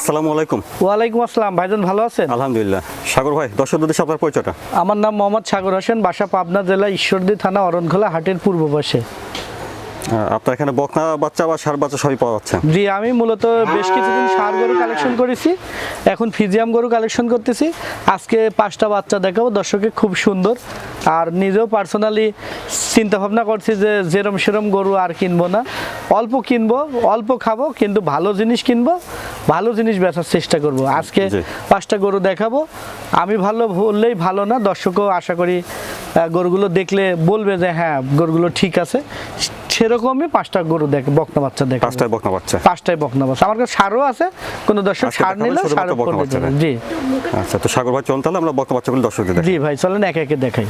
আসসালামু আলাইকুম। ওয়ালাইকুম আসসালাম ভাইজান ভালো আছেন? আলহামদুলিল্লাহ। সাগর ভাই দর্শক উদ্দেশ্যে আপনার পরিচয়টা। আমার নাম মোহাম্মদ সাগর হোসেন বাসা পাবনা জেলা ঈশ্বরদী থানা অরণখোলা হাটের পূর্ব পাশে। আপনার এখানে বকনা বাচ্চা বা সার বাচ্চা সবই পাওয়া যাচ্ছে? জি আমি মূলত বেশ কিছুদিন সার গরু কালেকশন করেছি এখন ফিজিয়াম গরু কালেকশন করতেছি। আজকে পাঁচটা বাচ্চা দেখাবো দর্শকে খুব সুন্দর। আর নিজেও পার্সোনালি চিন্তা ভাবনা করছি যে যেরম সেরম গরু আর কিনবো না। অল্প কিনবো অল্প খাব কিন্তু ভালো জিনিস কিনবো। ভালো জিনিস বেচার চেষ্টা করব। আজকে পাঁচটা গরু দেখাবো। আমি ভালো বললেই ভালো না দর্শকও আশা করি গরুগুলো দেখলে বলবে যে হ্যাঁ গরুগুলো ঠিক আছে। সেরকমই পাঁচটা গরু দেখ বকনা বাচ্চা দেখ পাঁচটায় বকনা বাচ্চা। পাঁচটাই বকনা বাচ্চা। আমার কাছে সারও আছে কোনো দর্শক সার বকনা করে বাচ্চা দেবেন। জি। আচ্ছা তো সাগর ভাই চলুন তাহলে আমরা বকনা বাচ্চাগুলো দর্শকদের জি ভাই চলেন একে একে দেখাই।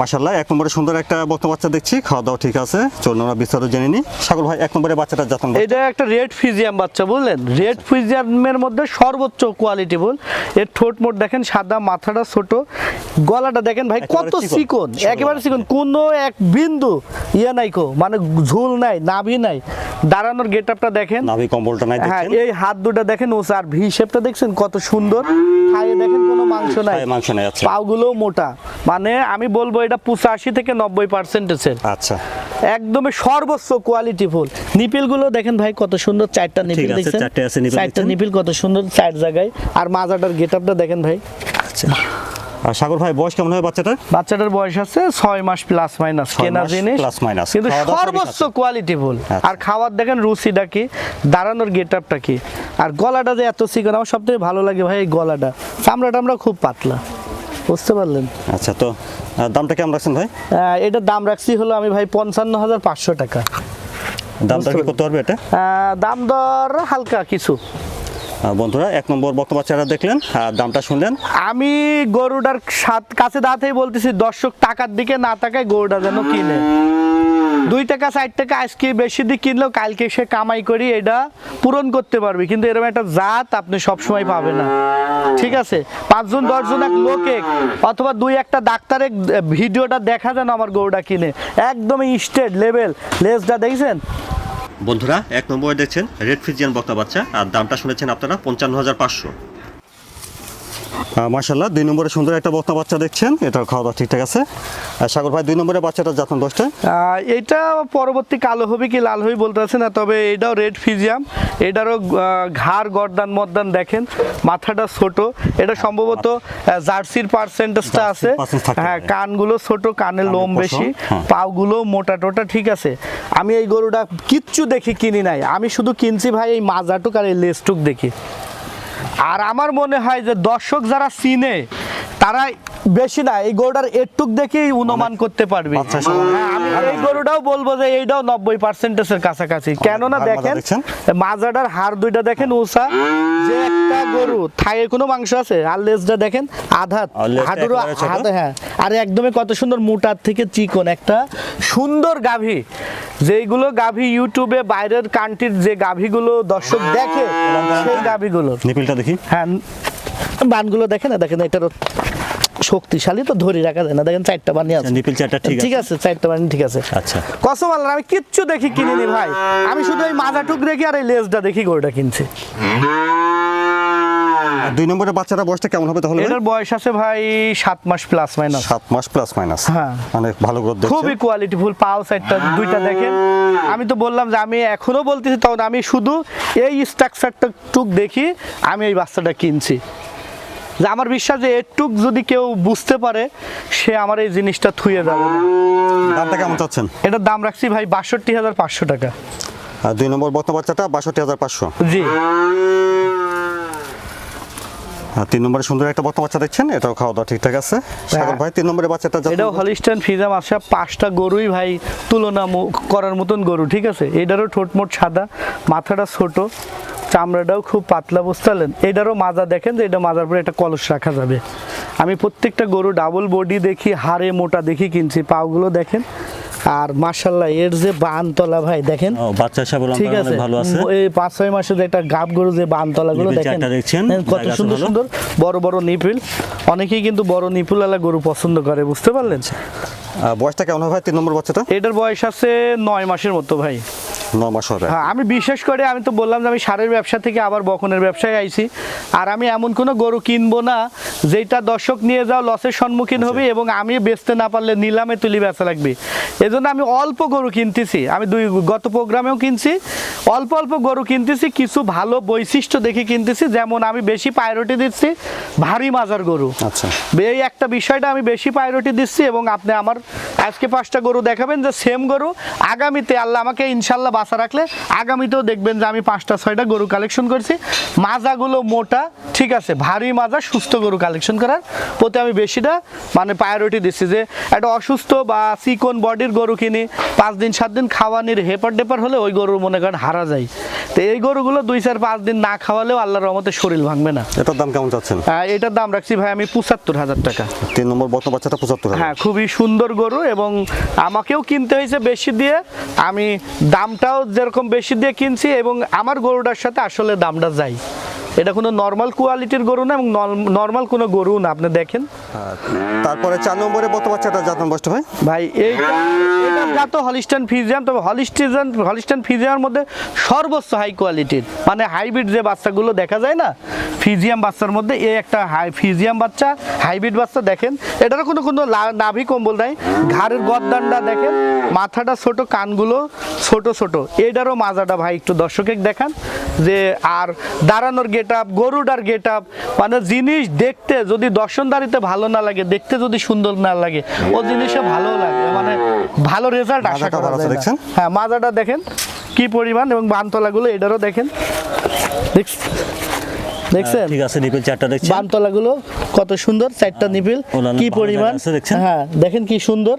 মাসাল্লাহ এক নম্বরে সুন্দর একটা বকনা বাচ্চা দেখছি খাওয়া দাওয়া ঠিক আছে চলুন আমরা বিস্তারিত জেনে নিই। সাগর ভাই এক নম্বরে বাচ্চাটা যত্ন এটা একটা রেড ফিজিয়াম বাচ্চা বুঝলেন? রেড ফিজিয়ামের মধ্যে সর্বোচ্চ কোয়ালিটি বল এর ঠোঁট মোট দেখেন সাদা মাথাটা ছোট গলাটা দেখেন ভাই কত। চিকন একেবারে চিকন কোনো এক বিন্দু ইয়ে নাই কো মানে ঝুল নাই নাভি নাই। দাঁড়ানোর গেট আপটা দেখেন। নাভি কম্বলটা নাই হ্যাঁ এই হাত দুটো দেখেন ও আর ভি শেপটা দেখছেন কত সুন্দর। খাইয়ে দেখেন কোনো মাংস নাই। মাংস নেই আচ্ছা। পাগুলো মোটা। মানে আমি বলব এটা পঁচাশি থেকে নব্বই পার্সেন্টেজের। আচ্ছা। একদমই সর্বোচ্চ কোয়ালিটি ফুল। নিপিলগুলো দেখেন ভাই কত সুন্দর চারটা নিপিল দেখছেন? চারটে আছে নিপিল চারটা নিপিল কত সুন্দর চার জায়গায়। আর মাজাটার গেট আপটা দেখেন ভাই। আচ্ছা। আর সাগর ভাই বয়স কেমন হবে বাচ্চাটা বাচ্চাটার বয়স আছে ছয় মাস প্লাস মাইনাস কেনা জিনিস। plus minus। কিন্তু সর্বোচ্চ। Quality full. আচ্ছা। আর খাওয়ার দেখেন রুচিটা কি দাঁড়ানোর গেট আপটা কি। আর গলাটা যে এত চিকন আমার সব থেকে ভালো লাগে ভাই এই গলাটা। চামড়াটা আমরা খুব পাতলা। বুঝতে পারলেন? আচ্ছা তো দামটা কেমন রাখছেন ভাই? এটার দাম রাখছি হলো আমি ভাই পঞ্চান্ন হাজার পাঁচশো টাকা। দামটা কি করতে পারবে এটা? দাম দর হালকা কিছু। বন্ধুরা, এক নম্বর বক্তব্য বাচ্চারা দেখলেন দামটা শুনলেন। আমি গরুটার সাত- কাছে দাঁড়াতেই বলতেছি, দর্শক টাকার দিকে না তাকায় গরুটা যেন কিনে। দুই টাকা ষাট টাকা আজকে বেশি দিয়ে কিনলেও কালকে সে কামাই করি, এটা পূরণ করতে পারবে। কিন্তু এরকম একটা জাত আপনি সবসময় পাবে না। ঠিক আছে? পাঁচজন, দশজন এক লোকে, অথবা দুই একটা ডাক্তারের ভিডিওটা দেখা যেন আমার গরুটা কিনে। একদমই স্টেট লেভেল। লেজটা দেখছেন? বন্ধুরা, এক নম্বরে দেখছেন রেড ফিজিয়ান বক্তা বাচ্চা, আর দামটা শুনেছেন আপনারা পঞ্চান্ন হাজার পাঁচশো। মার্শাল্লাহ দুই নম্বরে সুন্দর একটা বক্তা বাচ্চা দেখছেন এটার খাওয়া দাওয়া ঠিকঠাক আছে। আর সাগর ভাই দুই নম্বরে বাচ্চাটা যত্ন দশটা? এটা পরবর্তী কালো হবে কি লাল হবে বলতে পারছি না তবে এটাও রেড ফিজিয়াম। এটারও ঘাড় গর্দান মর্দান দেখেন মাথাটা ছোট। এটা সম্ভবত জার্সির পার্সেন্টেজটা আছে। হ্যাঁ কানগুলো ছোট কানের লোম বেশি হ্যাঁ। পাগুলো মোটা টোটা ঠিক আছে। আমি এই গরুটা কিচ্ছু দেখি কিনি নাই। আমি শুধু কিনছি ভাই এই মাজাটুক আর এই লেজটুক দেখি। আর আমার মনে হয় যে দর্শক যারা চিনে তারা বেশি না এই গরুটার একটুক দেখেই অনুমান করতে পারবে। বাচ্চা সমান। হ্যাঁ, এই গরুটাও বলব যে এইটাও নব্বই পার্সেন্টেজের কাছাকাছি। কেননা দেখেন মাজাটার হাড় দুইটা দেখেন উষা যে একটা গরু থায়ে কোনো মাংস আছে? আর লেজটা দেখেন আধা আর লেজটা হাঁটুরও একেবারে ছোট। হাতে হ্যাঁ। আর একদমই কত সুন্দর মোটার থেকে চিকন একটা সুন্দর গাভী। যেইগুলো গাভী ইউটিউবে বাইরের কান্ট্রির যে গাভীগুলো দর্শক দেখে সেই গাভীগুলো নিপিলটা দেখি। হ্যাঁ বানগুলো দেখেন না? দেখেন এটারও শক্তিশালী তো ধরে রাখা যায় না। দেখেন চারটা বানি আছে। নিপিল চারটা ঠিক ঠিক আছে। আছে চারটা বানি ঠিক আছে। আচ্ছা। কসম আল্লাহ আমি কিচ্ছু দেখি কিনিনি ভাই। আমি শুধু এই মাথাটুক দেখি আর এই লেজটা দেখি গরুটা কিনছি। দুই নম্বরের বাচ্চাটা বয়সটা কেমন হবে তাহলে? এটার বয়স আছে ভাই সাত মাস প্লাস মাইনাস সাত মাস প্লাস মাইনাস হ্যাঁ। অনেক ভালো গ্রোথ দেখছে। খুবই কোয়ালিটিফুল পাও সাইডটা দুইটা দেখেন। আমি তো বললাম যে আমি এখনও বলতেছি তখন আমি শুধু এই স্ট্রাকচারটা টুক দেখি আমি এই বাচ্চাটা কিনছি। যে আমার বিশ্বাস যে এটুক যদি কেউ বুঝতে পারে সে আমার এই জিনিসটা থুয়ে যাবে। দামটা কেমন চাচ্ছেন? এটার দাম রাখছি ভাই বাষট্টি হাজার পাঁচশো টাকা। আর দুই নম্বর বক্তা বাচ্চাটা বাষট্টি হাজার পাঁচশো। জি। আর তিন নম্বরে সুন্দর একটা বক্তা বাচ্চা দেখছেন এটাও খাওয়া দাওয়া ঠিকঠাক আছে। সাগর ভাই তিন নম্বরের বাচ্চাটা এটাও হলিস্টান ফিজাম আসা পাঁচটা গরুই ভাই তুলনা করার মতন গরু ঠিক আছে? এটারও ঠোঁটমোট সাদা মাথাটা ছোট। চামড়াটাও খুব পাতলা বুঝতে এটারও মাজা দেখেন যে এটা মাজার পরে একটা কলস রাখা যাবে। আমি প্রত্যেকটা গরু ডাবল বডি দেখি হাড়ে মোটা দেখি কিনছি। পাগুলো দেখেন। আর মার্শাল্লাহ এর যে বানতলা ভাই দেখেন। বাচ্চা ঠিক আছে। ভালো আছে। এই পাঁচ ছয় মাসের যে একটা গাব গরু যে বানতলা গুলো দেখেন। হ্যাঁ, কত সুন্দর সুন্দর। বড় বড় নিপিল। অনেকেই কিন্তু বড় নিপুলালা গরু পছন্দ করে বুঝতে পারলেন? বয়সটা কেমন ভাই? তিন নম্বর বাচ্চাটা? এটার বয়স আছে নয় মাসের মতো ভাই। মাস হবে। হ্যাঁ আমি বিশেষ করে আমি তো বললাম যে আমি সারের ব্যবসা থেকে আবার বকনের ব্যবসায় আইছি। আর আমি এমন কোনো গরু কিনবো না যেটা দর্শক নিয়ে যাও লসের সম্মুখীন হবে এবং আমি বেচতে না পারলে নিলামে তুলি বেচা লাগবে। এজন্য আমি অল্প গরু কিনতেছি। আমি দুই গত প্রোগ্রামেও কিনছি অল্প অল্প গরু কিনতেছি কিছু ভালো বৈশিষ্ট্য দেখে কিনতেছি যেমন আমি বেশি প্রায়োরিটি দিচ্ছি ভারী মাজার গরু। আচ্ছা। এই একটা বিষয়টা আমি বেশি প্রায়োরিটি দিচ্ছি এবং আপনি আমার আজকে পাঁচটা গরু দেখাবেন যে সেম গরু আগামীতে আল্লাহ আমাকে ইনশাল্লাহ বাসা রাখলে আগামীতেও দেখবেন যে আমি পাঁচটা ছয়টা গরু কালেকশন করছি। মাজাগুলো মোটা ঠিক আছে ভারী মাজা সুস্থ গরু কালেকশন করার প্রতি আমি বেশিটা মানে প্রায়োরিটি দিচ্ছি যে একটা অসুস্থ বা চিকন বডির গরু কিনি পাঁচ দিন সাত দিন খাওয়ানির হেপার ডেপার হলে ওই গরুর মনে করেন হারা যায়। তো এই গরুগুলো দুই চার পাঁচ দিন না খাওয়ালেও আল্লাহর রহমতে শরীর ভাঙবে না। এটার দাম কেমন চাচ্ছেন? এটার দাম রাখছি ভাই আমি পঁচাত্তর হাজার টাকা। তিন নম্বর বর্তমান বাচ্চাটা পঁচাত্তর হ্যাঁ খুবই সুন্দর গরু এবং আমাকেও কিনতে হয়েছে বেশি দিয়ে। আমি দামটাও যেরকম বেশি দিয়ে কিনছি এবং আমার গরুটার সাথে আসলে দামটা যাই। এটা কোনো নর্মাল কোয়ালিটির গরু না এবং নর্মাল কোনো গরু না আপনি দেখেন। তারপরে চার নম্বরে বর্তমান বাচ্চাটা জাত বসতে ভাই? ভাই এটা জাত হলিস্টান ফিজিয়াম তবে হলিস্টিজান হলিস্টান ফিজিয়ামের মধ্যে সর্বোচ্চ হাই কোয়ালিটির মানে হাইব্রিড যে বাচ্চাগুলো দেখা যায় না ফিজিয়াম বাচ্চার মধ্যে এই একটা হাই ফিজিয়াম বাচ্চা হাইব্রিড বাচ্চা দেখেন। এটারও কোনো কোনো নাভি কম্বল নাই। ঘাড়ের গদ্দানটা দেখেন মাথাটা ছোট কানগুলো ছোট ছোট। এটারও মাজাটা ভাই একটু দর্শকে দেখান যে আর দাঁড়ানোর গেট আপ গরুটার গেট আপ মানে জিনিস দেখতে যদি দর্শনদারিতে ভালো না লাগে দেখতে যদি সুন্দর না লাগে ও জিনিসে ভালো লাগে মানে ভালো রেজাল্ট আশা করা যায় দেখছেন? হ্যাঁ মাজাটা দেখেন কি পরিমাণ এবং বানতলাগুলো এটারও দেখেন। দেখছেন? ঠিক আছে নিপিল চারটা দেখছি বানতলাগুলো কত সুন্দর চারটা নিপিল কি পরিমাণ? হ্যাঁ দেখেন কি সুন্দর।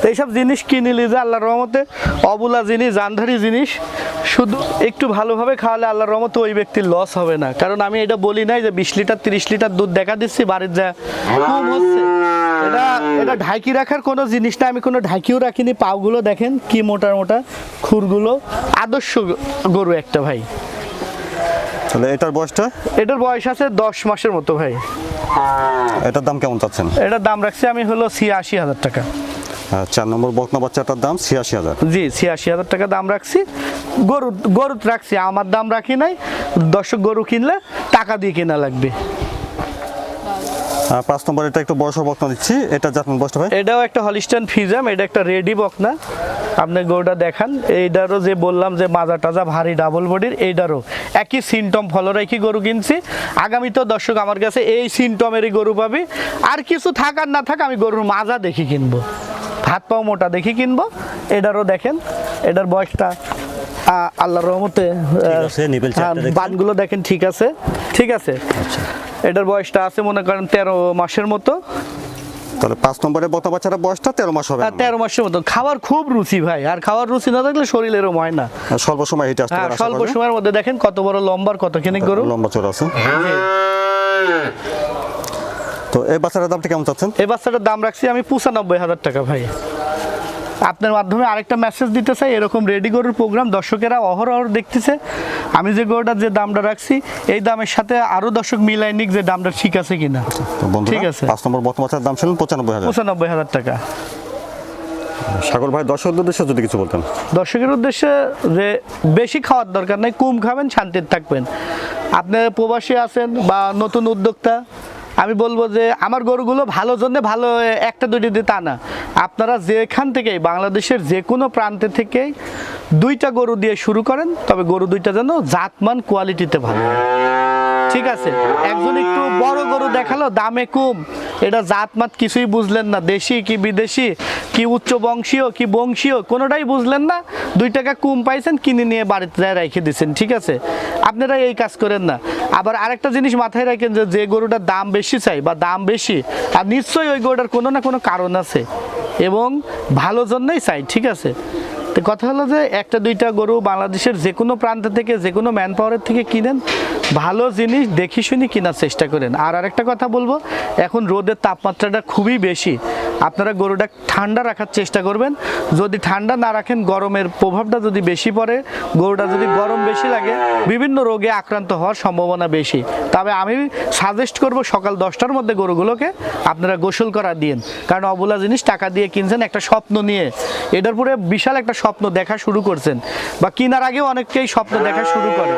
তো এইসব জিনিস কিনে নিলে আল্লাহর রহমতে? অবুলা জিনিস জানধারি জিনিস শুধু একটু ভালোভাবে খাওয়ালে আল্লাহর রহমতে ওই ব্যক্তির লস হবে না। কারণ আমি এটা বলি নাই যে বিশ লিটার তিরিশ লিটার দুধ দেখা দিচ্ছি বাড়ির যা কম হচ্ছে। এটা এটা ঢাকি রাখার কোনো জিনিস না আমি কোনো ঢাকিও রাখিনি পাওগুলো দেখেন কি মোটা মোটা খুরগুলো আদর্শ গরু একটা ভাই। তাহলে এটার বয়সটা? এটার বয়স আছে দশ মাসের মতো ভাই। এটার দাম কেমন চাচ্ছেন? এটার দাম রাখছি আমি হলো ছিয়াশি হাজার টাকা। চার নম্বর বকনা বাচ্চাটার দাম ছিয়াশি হাজার। জি ছিয়াশি হাজার টাকা দাম রাখছি। গরু গরু রাখছি আমার দাম রাখি নাই। দর্শক গরু কিনলে টাকা দিয়ে কেনা লাগবে। আর পাঁচ নম্বর এটা একটু বয়স বকনা দিচ্ছি। এটা জাত নাম ভাই? এটাও একটা হলিস্টান ফিজাম এটা একটা রেডি বকনা। আপনি গরুটা দেখান। এইটারও যে বললাম যে মাজা টাজা ভারী ডাবল বডির এইটারও। একই সিমটম ফলো রেখে গরু কিনছি। আগামীতেও দর্শক আমার কাছে এই সিমটমেরই গরু পাবে। আর কিছু থাক আর না থাক আমি গরুর মাজা দেখি কিনবো। হাত পাও মোটা দেখি কিনবো। এটারও দেখেন এটার বয়সটা আল্লাহ রহমতে হ্যাঁ? বানগুলো দেখেন ঠিক আছে ঠিক আছে। এটার বয়সটা আছে মনে করেন তেরো মাসের মতো। তাহলে পাঁচ বয়সটা তেরো মাস হবে আর তেরো মাসের মতো। খাবার খুব রুচি ভাই আর খাওয়ার রুচি না থাকলে শরীর এরম হয় না স্বল্প সময় হ্যাঁ আশা স্বল্প সময়ের মধ্যে দেখেন কত বড় লম্বার কত কিনে গরু। লম্বা চোর আছে। তো এই বাচ্চাটার দামটা কেমন চাচ্ছেন? এই বাচ্চাটার দাম রাখছি আমি পঁচানব্বই হাজার টাকা ভাই। আপনার মাধ্যমে আরেকটা মেসেজ দিতে চাই এরকম রেডি গরুর প্রোগ্রাম দর্শকেরা অহরহ দেখতেছে। আমি যে গরুটার যে দামটা রাখছি এই দামের সাথে আরও দর্শক মিলাই নিক যে দামটা ঠিক আছে কিনা। তো ঠিক আছে। পাঁচ নম্বর বাচ্চার দাম ছিলেন পঁচানব্বই হাজার। পঁচানব্বই হাজার টাকা। সাগর ভাই দর্শকদের উদ্দেশ্যে যদি কিছু বলতেন। দর্শকের উদ্দেশ্যে যে বেশি খাওয়ার দরকার নেই কম খাবেন শান্তিতে থাকবেন। আপনি প্রবাসী আছেন বা নতুন উদ্যোক্তা আমি বলব যে আমার গরুগুলো ভালো জন্য ভালো, একটা, দুইটি দিয়ে তা না। আপনারা যেখান থেকে বাংলাদেশের যে কোনো প্রান্তে থেকে দুইটা গরু দিয়ে শুরু করেন, তবে গরু দুইটা যেন জাতমান কোয়ালিটিতে ভালো ঠিক আছে? একজন একটু বড় গরু দেখাল, দামে কম। এটা জাতমাত কিছুই বুঝলেন না। দেশি কি বিদেশি, কি উচ্চ বংশীয়, কি বংশীয়, কোনোটাই বুঝলেন না। দুই টাকা কম পাইছেন, কিনে নিয়ে বাড়িতে যায় রেখে দিচ্ছেন ঠিক আছে? আপনারা এই কাজ করেন না। আবার আরেকটা জিনিস মাথায় রাখেন যে যে গরুটার দাম বেশি চাই বা দাম বেশি, আর নিশ্চয়ই ওই গরুটার কোনো না কোনো কারণ আছে এবং ভালো জন্যই চাই, ঠিক আছে? তো কথা হলো যে, একটা দুইটা গরু বাংলাদেশের যে কোনো প্রান্ত থেকে যে কোনো ম্যান পাওয়ারের থেকে কিনেন ভালো জিনিস দেখি শুনি কেনার চেষ্টা করেন। আর আরেকটা কথা বলব, এখন রোদের তাপমাত্রাটা খুবই বেশি। আপনারা গরুটা ঠান্ডা রাখার চেষ্টা করবেন। যদি ঠান্ডা না রাখেন, গরমের প্রভাবটা যদি বেশি পড়ে, গরুটা যদি গরম বেশি লাগে, বিভিন্ন রোগে আক্রান্ত হওয়ার সম্ভাবনা বেশি। তবে আমি সাজেস্ট করব, সকাল দশটার মধ্যে গরুগুলোকে আপনারা গোসল করা দিন কারণ অবলা জিনিস টাকা দিয়ে কিনছেন, একটা স্বপ্ন নিয়ে। এটার পরে বিশাল একটা স্বপ্ন দেখা শুরু করছেন। বা কেনার আগেও অনেককেই স্বপ্ন দেখা শুরু করে।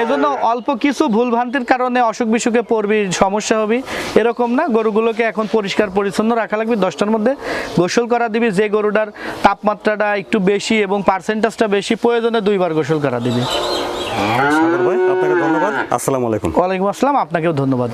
এজন্য অল্প কিছু ভুলভ্রান্তির কারণে অসুখ বিসুখে পড়বি সমস্যা হবে এরকম না গরুগুলোকে এখন পরিষ্কার পরিচ্ছন্ন রাখা লাগবে। দশটার মধ্যে গোসল করা দিবি যে গরুটার তাপমাত্রাটা একটু বেশি এবং পার্সেন্টেজটা বেশি প্রয়োজনে দুইবার গোসল করা দিবি। আপনাকে ধন্যবাদ। আসসালামু আলাইকুম। ওয়ালাইকুম আসসালাম আপনাকেও ধন্যবাদ।